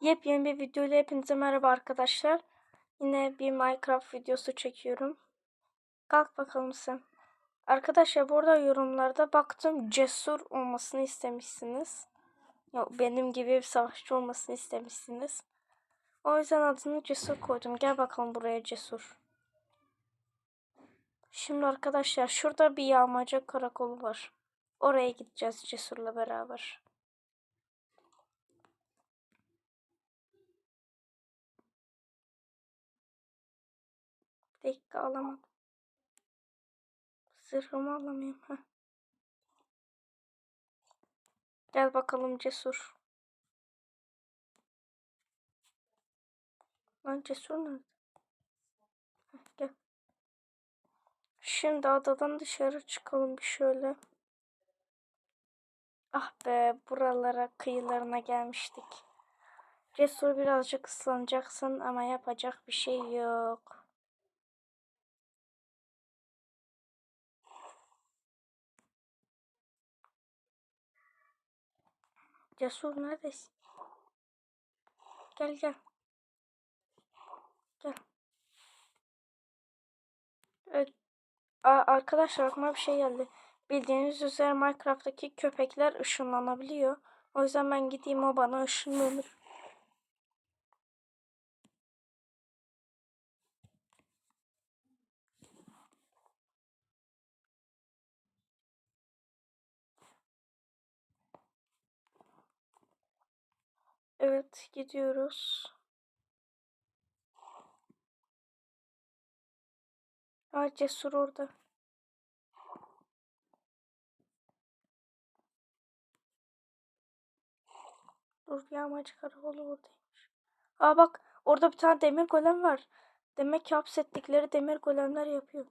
Yepyeni bir video ile hepinize merhaba arkadaşlar. Yine bir Minecraft videosu çekiyorum. Kalk bakalım sen. Arkadaşlar burada yorumlarda baktım cesur olmasını istemişsiniz. Yok benim gibi bir savaşçı olmasını istemişsiniz. O yüzden adını cesur koydum. Gel bakalım buraya cesur. Şimdi arkadaşlar şurada bir yağmacı karakolu var. Oraya gideceğiz cesurla beraber. Dakika alamadım. Zırhımı alamıyorum. Heh. Gel bakalım cesur. Lan cesur nerede? Heh, gel. Şimdi adadan dışarı çıkalım bir şöyle. Ah be buralara kıyılarına gelmiştik. Cesur birazcık ıslanacaksın ama yapacak bir şey yok. Cesur neredesin? Gel gel. Gel. Evet. Aa, arkadaşlar aklıma bir şey geldi. Bildiğiniz üzere Minecraft'taki köpekler ışınlanabiliyor. O yüzden ben gideyim o bana ışınlanır. Evet gidiyoruz. Aa cesur orada. Dur yağmacı karakolu oradaymış. Aa bak orada bir tane demir golem var. Demek ki hapsettikleri demir golemler yapıyor.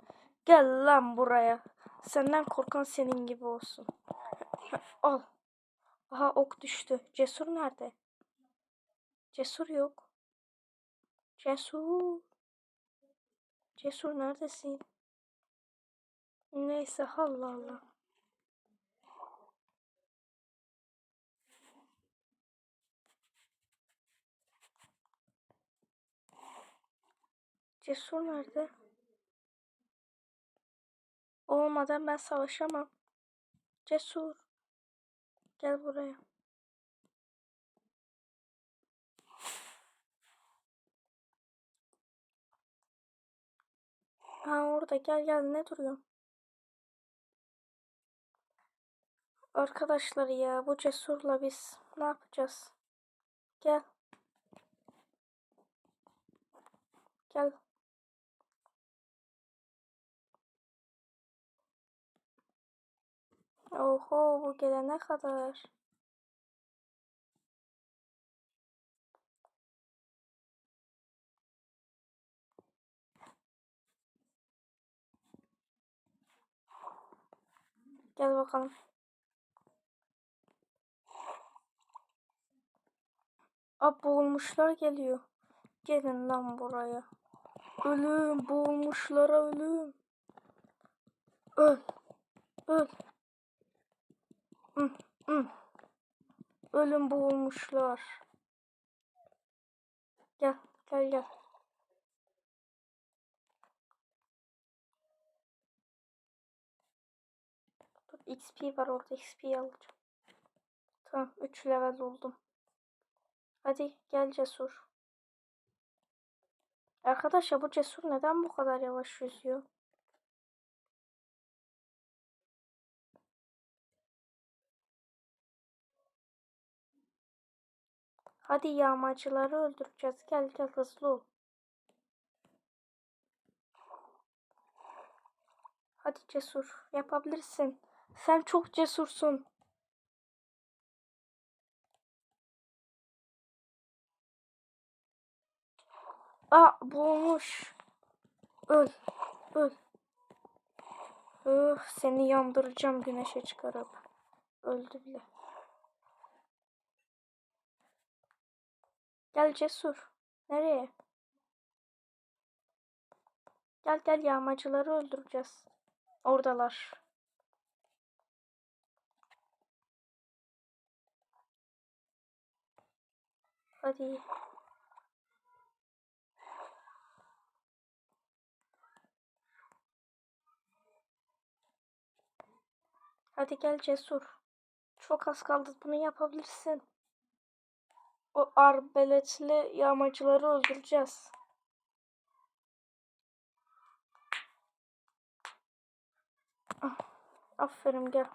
Gel lan buraya. Senden korkan senin gibi olsun. Al. Aha ok düştü. Cesur nerede? Cesur yok. Cesur. Cesur neredesin? Neyse Allah Allah. Cesur nerede? Olmadan ben savaşamam. Cesur. Gel buraya. Ha orada gel gel ne duruyorsun? Arkadaşlar ya bu cesurla biz ne yapacağız? Gel. Gel. Oho bu gelene kadar. Gel bakalım. Aa boğulmuşlar geliyor. Gelin lan buraya. Ölüm boğulmuşlara ölüm. Öl. Öl. Hı, hı. Ölüm boğulmuşlar. Gel gel gel. Dur XP var orada XP alacağım. Tamam 3 level oldum. Hadi gel cesur. Arkadaşlar bu cesur neden bu kadar yavaş yüzüyor? Hadi yağmacıları öldüreceğiz. Gel gel hızlı ol. Hadi cesur. Yapabilirsin. Sen çok cesursun. Aa boğulmuş. Öl. Öl. Öh, seni yandıracağım güneşe çıkarıp. Öldü bile. Gel cesur. Nereye? Gel gel yağmacıları öldüreceğiz. Oradalar. Hadi. Hadi gel cesur. Çok az kaldı. Bunu yapabilirsin. O arbeletli yağmacıları öldüreceğiz. Ah, Aferin gel.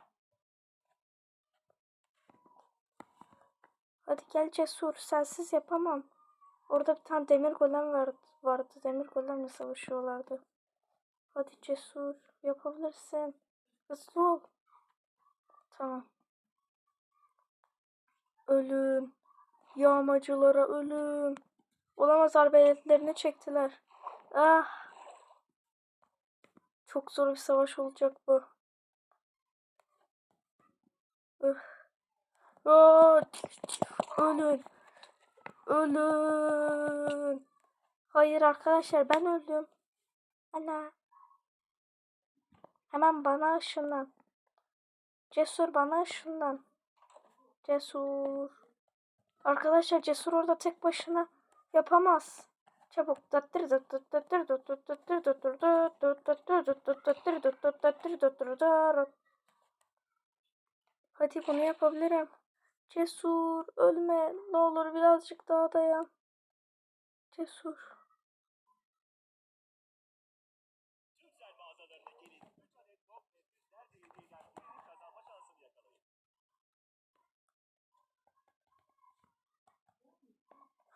Hadi gel cesur. Sensiz yapamam. Orada bir tane demir golem vardı. vardı. Demir golemle savaşıyorlardı. Hadi cesur. Yapabilirsin. Hızlı ol. Tamam. Ölüm. Yağmacılara ölüm. Olamaz arbeletlerini çektiler. Ah. Çok zor bir savaş olacak bu. Öf. Aa, Ölün. Ölün. Hayır arkadaşlar ben öldüm. Ana. Hemen bana ışınlan. Cesur bana ışınlan. Cesur. Arkadaşlar Cesur orada tek başına yapamaz. Çabuk. Hadi bunu yapabilirim. Cesur ölme. Ne olur birazcık daha dayan. Cesur.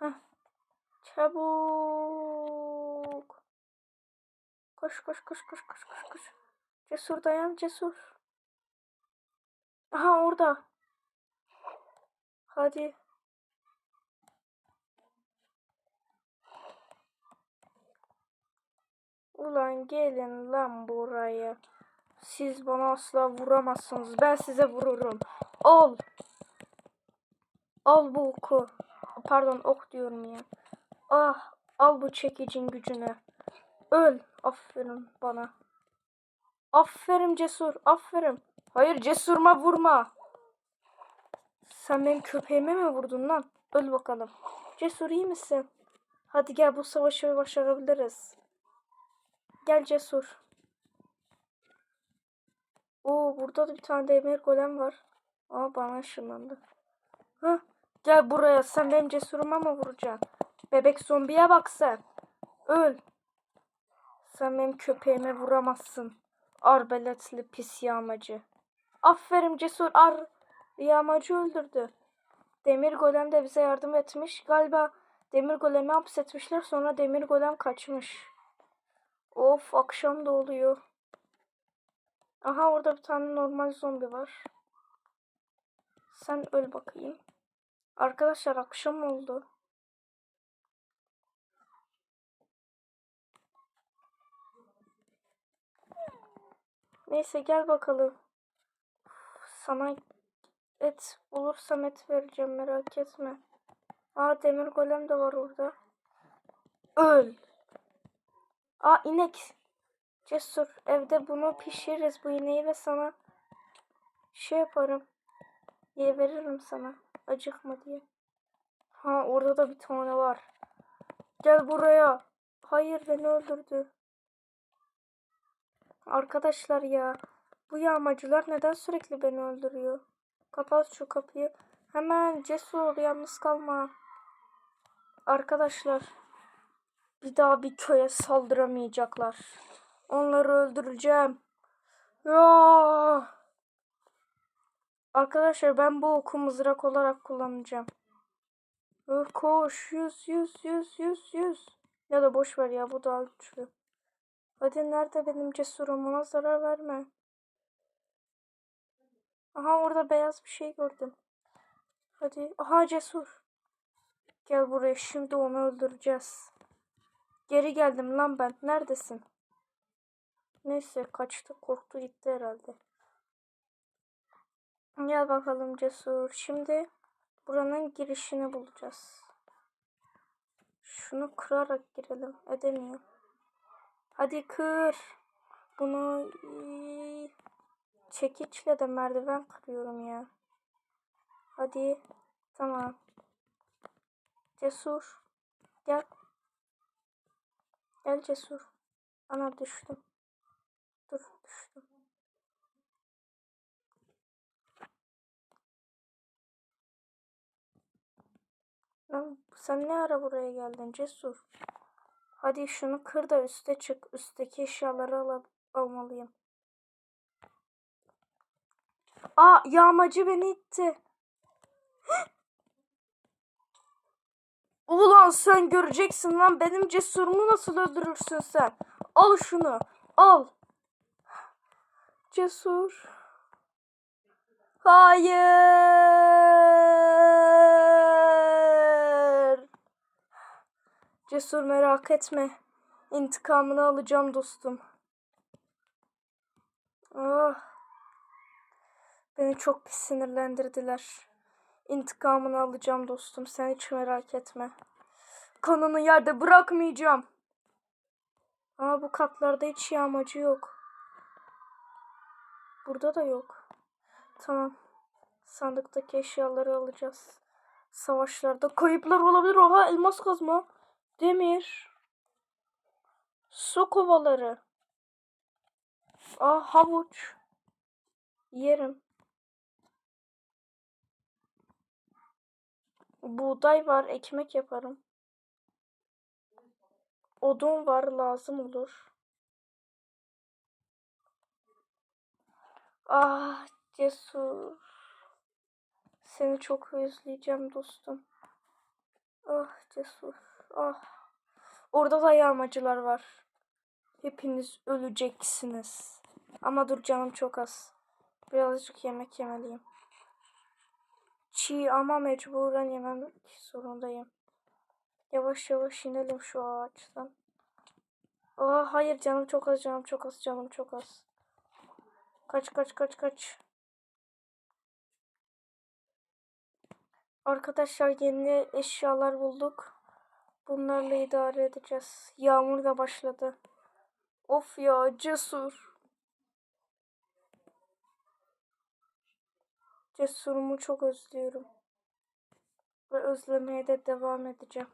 Heh. Çabuk. Koş koş koş koş koş koş koş. Cesur dayan cesur. Aha orada. Hadi. Ulan gelin lan buraya. Siz bana asla vuramazsınız. Ben size vururum. Ol. Al bu oku. Pardon ok diyorum ya. Ah al bu çekicin gücünü. Öl. Aferin bana. Aferin cesur. Aferin. Hayır cesurma vurma. Sen benim köpeğime mi vurdun lan? Öl bakalım. Cesur iyi misin? Hadi gel bu savaşı başarabiliriz. Gel cesur. Oo burada da bir tane demir golem var. Aa bana ışınlandı. Hah gel buraya sen benim cesuruma mı vuracaksın? Bebek zombiye bak sen. Öl. Sen benim köpeğime vuramazsın. Arbeletli pis yağmacı. Aferin cesur ar yağmacı öldürdü. Demir golem de bize yardım etmiş. Galiba demir golemi hapsetmişler sonra demir golem kaçmış. Of akşam da oluyor. Aha orada bir tane normal zombi var. Sen öl bakayım. Arkadaşlar akşam oldu. Neyse gel bakalım. Sana et bulursam et vereceğim merak etme. Aa demir golem de var orada. Öl. Aa inek. Cesur evde bunu pişiririz bu ineği ve sana şey yaparım. Ye veririm sana. Acıkma diye. Ha orada da bir tane var. Gel buraya. Hayır beni öldürdü. Arkadaşlar ya. Bu yağmacılar neden sürekli beni öldürüyor? Kapat şu kapıyı. Hemen cesur yalnız kalma. Arkadaşlar. Bir daha bir köye saldıramayacaklar. Onları öldüreceğim. Ya. Arkadaşlar ben bu oku mızrak olarak kullanacağım. Koş yüz yüz yüz yüz yüz. Ya da boş ver ya bu daha güçlü. Hadi nerede benim cesurum ona zarar verme. Aha orada beyaz bir şey gördüm. Hadi. Aha cesur. Gel buraya şimdi onu öldüreceğiz. Geri geldim lan ben. Neredesin? Neyse kaçtı korktu gitti herhalde. Gel bakalım cesur. Şimdi buranın girişini bulacağız. Şunu kırarak girelim. Edemiyor. Hadi kır. Bunu çekiçle de merdiven kırıyorum ya. Hadi. Tamam. Cesur. Gel. Gel cesur. Ana düştüm. Dur düştüm. Lan sen ne ara buraya geldin cesur? Hadi şunu kır da üste çık. Üstteki eşyaları al almalıyım. Aa yağmacı beni itti. Ulan sen göreceksin lan benim cesurumu nasıl öldürürsün sen? Al şunu. Al. Cesur. Hayır. Cesur merak etme. İntikamını alacağım dostum. Ah. Beni çok pis sinirlendirdiler. İntikamını alacağım dostum. Sen hiç merak etme. Kanını yerde bırakmayacağım. Ama bu katlarda hiç yağmacı yok. Burada da yok. Tamam. Sandıktaki eşyaları alacağız. Savaşlarda kayıplar olabilir. Oha elmas kazma. Demir. Su kovaları. Ah havuç. Yerim. Buğday var, ekmek yaparım. Odun var, lazım olur. Ah, cesur. Seni çok özleyeceğim dostum. Ah, cesur. Ah. Orada da yağmacılar var. Hepiniz öleceksiniz. Ama dur canım çok az. Birazcık yemek yemeliyim. Çiğ ama mecburen yemem zorundayım. Yavaş yavaş inelim şu ağaçtan. Aa hayır canım çok az canım çok az canım çok az. Kaç kaç kaç kaç. Arkadaşlar yeni eşyalar bulduk. Bunlarla idare edeceğiz. Yağmur da başladı. Of ya cesur. Cesurumu çok özlüyorum. Ve özlemeye de devam edeceğim.